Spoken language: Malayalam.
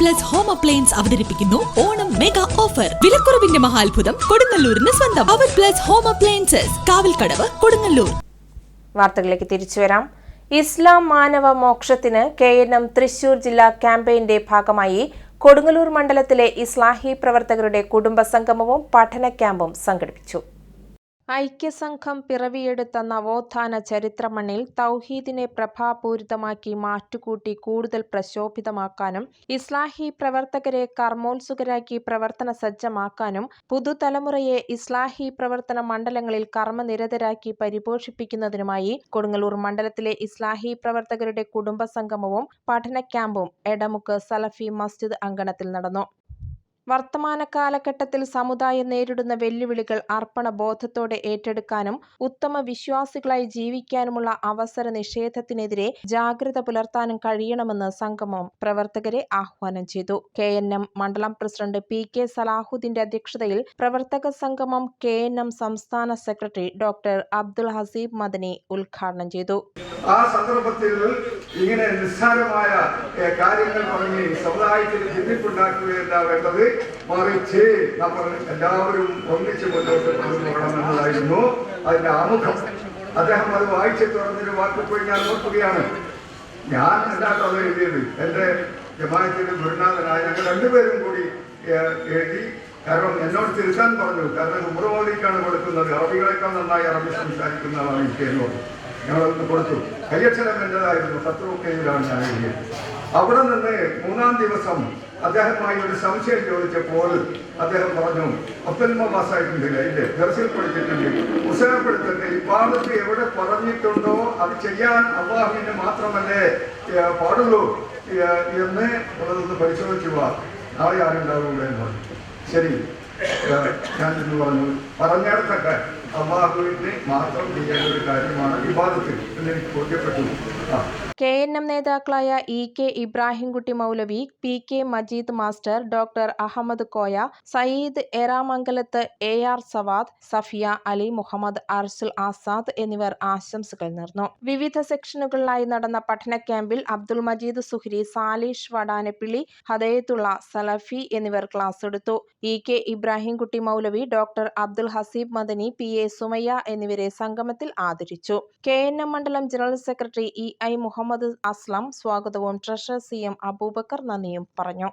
പ്ലസ് ഹോം അപ്ലയൻസ് അവതരിപ്പിക്കുന്നു. ഓണം മെഗാ ഓഫർ വിലക്കുറവിന്റെ മഹാത്ഭുതം കൊടുങ്ങല്ലൂരിന് സ്വന്തം. അവർ plus home appliances Kavalkadavu Kodungallur. വാർത്തകളിലേക്ക് തിരിച്ചു വരാം. ഇസ്ലാം മാനവ മോക്ഷത്തിന് കെ എൻ എം തൃശൂർ ജില്ലാ ക്യാമ്പയിന്റെ ഭാഗമായി കൊടുങ്ങല്ലൂർ മണ്ഡലത്തിലെ ഇസ്ലാഹി പ്രവർത്തകരുടെ കുടുംബ സംഗമവും പഠന ക്യാമ്പും സംഘടിപ്പിച്ചു. ഐക്യസംഘം പിറവിയെടുത്ത നവോത്ഥാന ചരിത്രമണ്ണിൽ തൗഹീദിനെ പ്രഭാപൂരിതമാക്കി മാറ്റുകൂട്ടി കൂടുതൽ പ്രശോഭിതമാക്കാനും ഇസ്ലാഹി പ്രവർത്തകരെ കർമ്മോത്സുകരാക്കി പ്രവർത്തന സജ്ജമാക്കാനും പുതുതലമുറയെ ഇസ്ലാഹി പ്രവർത്തന മണ്ഡലങ്ങളിൽ കർമ്മനിരതരാക്കി പരിപോഷിപ്പിക്കുന്നതിനുമായി കൊടുങ്ങല്ലൂർ മണ്ഡലത്തിലെ ഇസ്ലാഹി പ്രവർത്തകരുടെ കുടുംബ സംഗമവും പഠന ക്യാമ്പും എടമുക്ക് സലഫി മസ്ജിദ് അങ്കണത്തിൽ നടന്നു. വർത്തമാന കാലഘട്ടത്തിൽ സമുദായം നേരിടുന്ന വെല്ലുവിളികൾ അർപ്പണബോധത്തോടെ ഏറ്റെടുക്കാനും ഉത്തമ വിശ്വാസികളായി ജീവിക്കാനുമുള്ള അവസര നിഷേധത്തിനെതിരെ ജാഗ്രത പുലർത്താനും കഴിയണമെന്ന് സംഗമം പ്രവർത്തകരെ ആഹ്വാനം ചെയ്തു. കെ എൻ എം മണ്ഡലം പ്രസിഡന്റ് പി കെ സലാഹുദ്ദീന്റെ അധ്യക്ഷതയിൽ പ്രവർത്തക സംഗമം കെ എൻ എം സംസ്ഥാന സെക്രട്ടറി ഡോക്ടർ അബ്ദുൽ ഹസീബ് മദനി ഉദ്ഘാടനം ചെയ്തു. ആ സന്ദർഭത്തിൽ ഇങ്ങനെ നിസ്സാരമായ കാര്യങ്ങൾ പറഞ്ഞ് ഭിന്നിപ്പുണ്ടാക്കുകയല്ല വേണ്ടത്. മറിച്ച് നമ്മൾ എല്ലാവരും ഒന്നിച്ച് മുന്നോട്ട് കൊണ്ടുപോകണമെന്നതായിരുന്നു അതിന്റെ ആമുഖം. അദ്ദേഹം അത് വായിച്ചു തുറന്നൊരു വാക്ക് പോയി ഞാൻ ഓർക്കുകയാണ്. ഞാൻ അല്ലാത്ത അത് എഴുതിയത്. എന്റെ ജമാഅത്തിന്റെ ഗുരുനാഥനായ ഞങ്ങൾ രണ്ടുപേരും കൂടി എഴുതി. കാരണം എന്നോട് തിരുത്താൻ പറഞ്ഞു. കാരണം ഉമ്രമോദിക്കാണ് കൊടുക്കുന്നത്. അറബികളെക്കാൾ നന്നായി അറബി സംസാരിക്കുന്ന ആളാണ് എനിക്ക് എന്നോട്. ഞങ്ങളൊന്ന് കൊടുത്തു. കയ്യക്ഷരം എന്റെതായിരുന്നു ശത്രുക്കയിലാണ് ഞാൻ എഴുതിയത്. അവിടെ നിന്ന് മൂന്നാം ദിവസം അദ്ദേഹവുമായി ഒരു സംശയം ചോദിച്ചപ്പോൾ അദ്ദേഹം പറഞ്ഞു ഒപ്പൽമ പാസ്സായിട്ടുണ്ട് ഇല്ലേ ദർശയിൽ പഠിച്ചിട്ടുണ്ട് ഉത്സാഹപ്പെടുത്തുന്നുണ്ട് ഈ പാടത്ത് എവിടെ പറഞ്ഞിട്ടുണ്ടോ അത് ചെയ്യാൻ അള്ളാഹുവിന് മാത്രമല്ലേ പാടുള്ളൂ എന്ന് ഉള്ളതൊന്ന് പരിശോധിച്ചു നാളെ ആരുണ്ടാവുക എന്ന് പറഞ്ഞു. ശരി. ഞാൻ എന്ന് പറഞ്ഞു പറഞ്ഞിടത്തൊക്കെ അള്ളാഹുവിന് മാത്രം ചെയ്യേണ്ട ഒരു കാര്യമാണ് വിവാദത്തിൽ എന്ന് എനിക്ക് ബോധ്യപ്പെട്ടു. ആ. കെ എൻ എം നേതാക്കളായ E K Ibrahimkutty Moulavi P K Majeed master doctor Ahammed Koya Sayyid Eramangalath A R Savad Safiya Ali Muhammad Arsul Azad എന്നിവർ ആശംസകൾ നേർന്നു. വിവിധ സെക്ഷനുകളിലായി നടന്ന പഠന ക്യാമ്പിൽ അബ്ദുൾ മജീദ് സുഹരി സാലിഷ് വടാനപ്പിള്ളി ഹദയത്തുള്ള സലഫി എന്നിവർ ക്ലാസ് എടുത്തു. E K Ibrahimkutty Moulavi doctor Abdul Haseeb Madani P A Sumayya എന്നിവരെ സംഗമത്തിൽ ആദരിച്ചു. കെ എൻ എം മണ്ഡലം general secretary E I Muhammad Aslam സ്വാഗതവും ട്രഷറർ സി എം അബൂബക്കർ നന്ദിയും പറഞ്ഞു